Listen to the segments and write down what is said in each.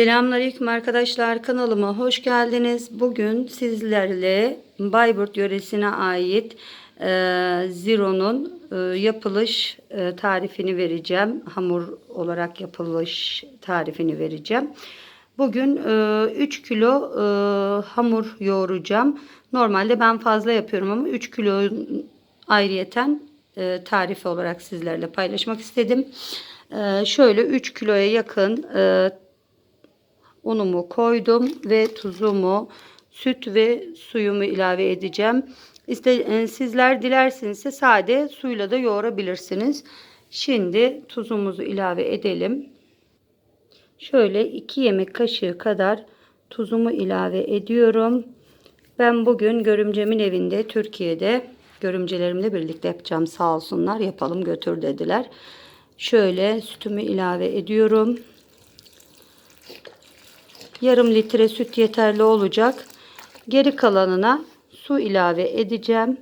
Selamünaleyküm arkadaşlar kanalıma hoş geldiniz. Bugün sizlerle Bayburt yöresine ait e, Ziro'nun e, yapılış e, tarifini vereceğim. Hamur olarak yapılış tarifini vereceğim. Bugün e, 3 kilo e, hamur yoğuracağım. Normalde ben fazla yapıyorum ama 3 kilo ayrıyeten e, tarifi olarak sizlerle paylaşmak istedim. E, şöyle 3 kiloya yakın e, unumu koydum ve tuzumu, süt ve suyumu ilave edeceğim. İşte e, sizler dilerseniz sade suyla da yoğurabilirsiniz. Şimdi tuzumuzu ilave edelim. Şöyle 2 yemek kaşığı kadar tuzumu ilave ediyorum. Ben bugün görümcemin evinde Türkiye'de görümcelerimle birlikte yapacağım sağ olsunlar yapalım götür dediler. Şöyle sütümü ilave ediyorum. Yarım litre süt yeterli olacak. Geri kalanına su ilave edeceğim.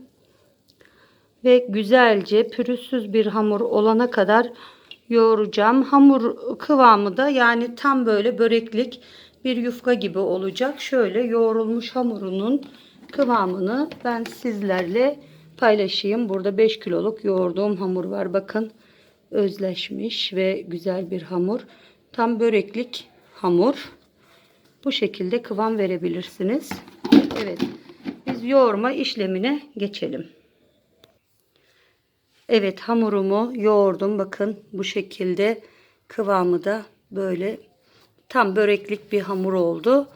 Ve güzelce pürüzsüz bir hamur olana kadar yoğuracağım. Hamur kıvamı da yani tam böyle böreklik bir yufka gibi olacak. Şöyle yoğrulmuş hamurunun kıvamını ben sizlerle paylaşayım. Burada 5 kiloluk yoğurduğum hamur var. Bakın özleşmiş ve güzel bir hamur. Tam böreklik hamur. Bu şekilde kıvam verebilirsiniz. Evet. Biz yoğurma işlemine geçelim. Evet hamurumu yoğurdum. Bakın bu şekilde kıvamı da böyle tam böreklik bir hamur oldu.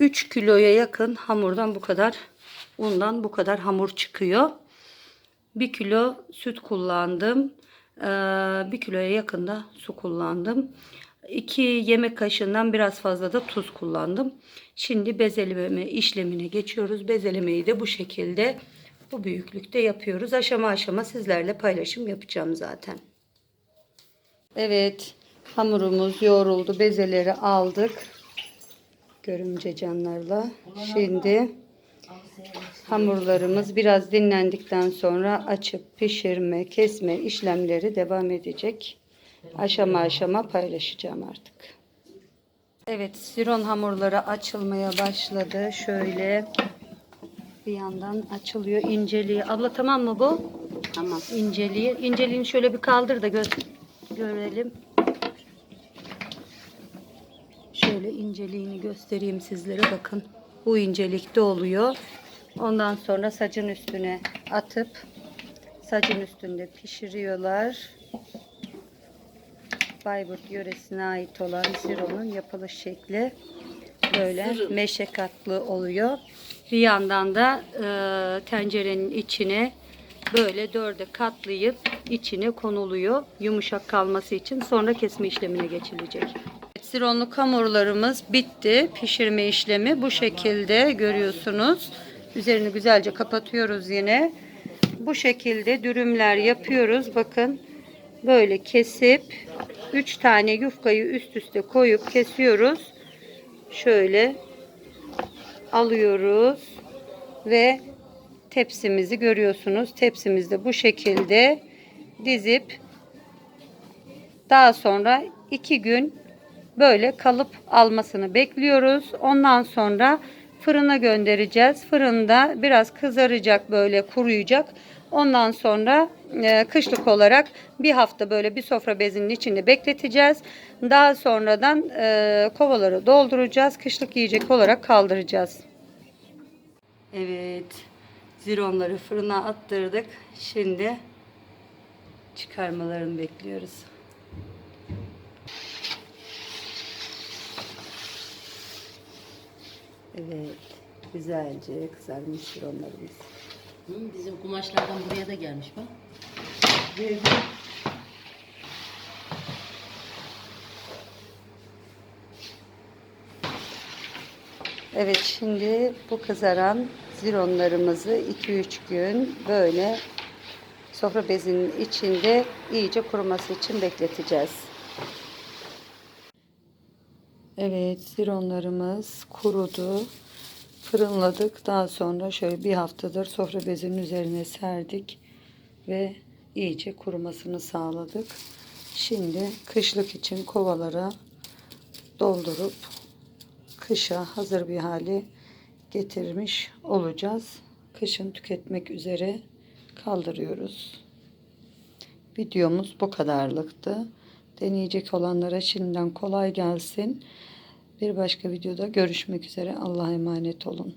3 kiloya yakın hamurdan bu kadar undan bu kadar hamur çıkıyor. 1 kilo süt kullandım. 1 kiloya yakında su kullandım. 2 yemek kaşığından biraz fazla da tuz kullandım. Şimdi bezeleme işlemine geçiyoruz. Bezelemeyi de bu şekilde bu büyüklükte yapıyoruz. Aşama aşama sizlerle paylaşım yapacağım zaten. Evet hamurumuz yoğruldu. Bezeleri aldık. Görümce canlarla. Şimdi hamurlarımız biraz dinlendikten sonra açıp pişirme, kesme işlemleri devam edecek. Aşama aşama paylaşacağım artık. Evet, siron hamurları açılmaya başladı. Şöyle bir yandan açılıyor inceliği. Abla tamam mı bu? Tamam. İnceliği. İnceliğini şöyle bir kaldır da gö görelim. Şöyle inceliğini göstereyim sizlere. Bakın bu incelikte oluyor. Ondan sonra sacın üstüne atıp sacın üstünde pişiriyorlar. Bayburt yöresine ait olan sironun yapılış şekli böyle meşakkatli oluyor. Bir yandan da e, tencerenin içine böyle dörde katlayıp içine konuluyor. Yumuşak kalması için sonra kesme işlemine geçilecek. Sironluk hamurlarımız bitti. Pişirme işlemi bu şekilde görüyorsunuz. Üzerini güzelce kapatıyoruz yine. Bu şekilde dürümler yapıyoruz. Bakın böyle kesip 3 tane yufkayı üst üste koyup kesiyoruz. Şöyle alıyoruz ve tepsimizi görüyorsunuz. Tepsimizde bu şekilde dizip daha sonra 2 gün böyle kalıp almasını bekliyoruz. Ondan sonra fırına göndereceğiz. Fırında biraz kızaracak böyle kuruyacak. Ondan sonra e, kışlık olarak bir hafta böyle bir sofra bezinin içinde bekleteceğiz. Daha sonradan e, kovaları dolduracağız. Kışlık yiyecek olarak kaldıracağız. Evet. Zironları fırına attırdık. Şimdi çıkarmalarını bekliyoruz. Evet. Güzelce kızarmış zironlarımız. Bizim kumaşlardan buraya da gelmiş bak. Evet şimdi bu kızaran zironlarımızı 2-3 gün böyle sofra bezinin içinde iyice kuruması için bekleteceğiz. Evet zironlarımız kurudu. Fırınladık. Daha sonra şöyle bir haftadır sofra bezinin üzerine serdik ve iyice kurumasını sağladık. Şimdi kışlık için kovalara doldurup kışa hazır bir hale getirmiş olacağız. Kışın tüketmek üzere kaldırıyoruz. Videomuz bu kadarlıktı. Deneyecek olanlara şimdiden kolay gelsin. Bir başka videoda görüşmek üzere. Allah'a emanet olun.